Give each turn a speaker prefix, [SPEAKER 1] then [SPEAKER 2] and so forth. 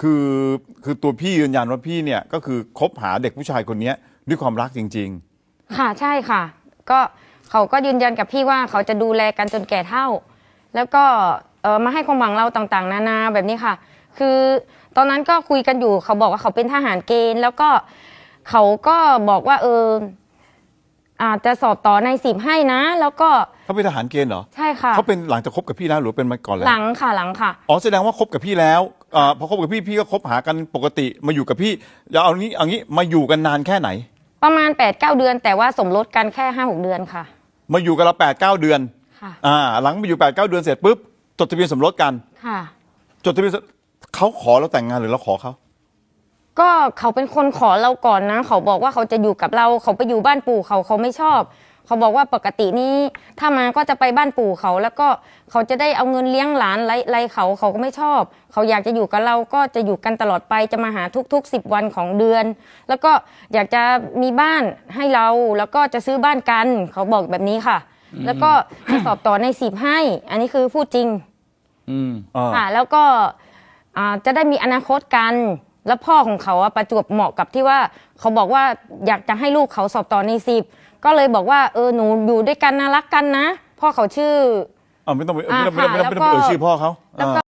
[SPEAKER 1] คือคือตัวพี่ยืนยันว่าพี่เนี่ยก็คือคบหาเด็กผู้ชายคนเนี้ยด้วยความรักจริง
[SPEAKER 2] ค่ะใช่ค่ะ ก็เขาก็ยืนยันกับพี่ว่าเขาจะดูแลกันจนแก่เท่า แล้วก็เออมาให้ความหวังเราต่างๆ นานาแบบนี้ค่ะ คือตอนนั้นก็คุยกันอยู่ เขาบอกว่าเขาเป็นทหารเกณฑ์ แล้วก็เขาก็บอกว่าเอออาจจะสอบต่อในสิบให้นะ แล้วก็
[SPEAKER 1] ๆ เขาเป็นทหารเกณฑ์เหรอ
[SPEAKER 2] ใช่ค่ะ
[SPEAKER 1] เขาเป็นหลังจากคบกับพี่แล้วหรือเป็นมาก่อนแล้ว
[SPEAKER 2] หลังค่ะหลังค่ะ
[SPEAKER 1] อ๋อแสดงว่าคบกับพี่แล้ว เอ่อพอคบกับพี่พี่ก็คบหากันปกติมาอยู่กับพี่แล้วเอางี้เอางี้มาอยู่กันนานแค่ไหน
[SPEAKER 2] ประมาณ8ปดเเดือน แต่ว่าสมรสกันแค่ห้าหกเดือนค่ะ
[SPEAKER 1] มาอยู่กันเราแปดเก้าเดือน
[SPEAKER 2] ค่ะ
[SPEAKER 1] อ่าหลังมาอยู่แปดเก้าเดือนเสร็จปุ๊บจดทะเบียนสมรสกัน
[SPEAKER 2] ค่ะ
[SPEAKER 1] จดทะเบียนสมเขาขอเราแต่งงานหรือเราขอเขา
[SPEAKER 2] ก็เขาเป็นคนขอเราก่อนนะ เขาบอกว่าเขาจะอยู่กับเรา เขาไปอยู่บ้านปู่เขาเขาไม่ชอบ เขาบอกว่าปกตินี้ถ้ามาก็จะไปบ้านปู่เขา แล้วก็เขาจะได้เอาเงินเลี้ยงหลานไรไรเขาเขาก็ไม่ชอบ เขาอยากจะอยู่กับเราก็จะอยู่กันตลอดไปจะมาหาทุกๆสิบวันของเดือน แล้วก็อยากจะมีบ้านให้เราแล้วก็จะซื้อบ้านกัน เขาบอกแบบนี้ค่ะ แล้วก็จะสอบต่อในสิบให้ อันนี้คือพูดจริง
[SPEAKER 3] อืม
[SPEAKER 1] อ่า
[SPEAKER 2] ค่ะแล้วก็อ่าจะได้มีอนาคตกันแล้วพ่อของเขาอะประจวบเหมาะกับที่ว่าเขาบอกว่าอยากจะให้ลูกเขาสอบต่อในสิบ ก็เลยบอกว่าเออหนูอยู่ด้วยกันนะรักกันนะพ่อเขาชื่อ
[SPEAKER 1] อ่าไม่ต้องไป
[SPEAKER 2] อ่า
[SPEAKER 1] ไม่ต้องไม่ต้องไม่ต้องไม่ต้อง
[SPEAKER 2] ค่ะ
[SPEAKER 1] ไปเอ่ย
[SPEAKER 2] แล้วก็
[SPEAKER 1] ชื่อพ่อเขา
[SPEAKER 2] แล้วก็
[SPEAKER 1] อ่า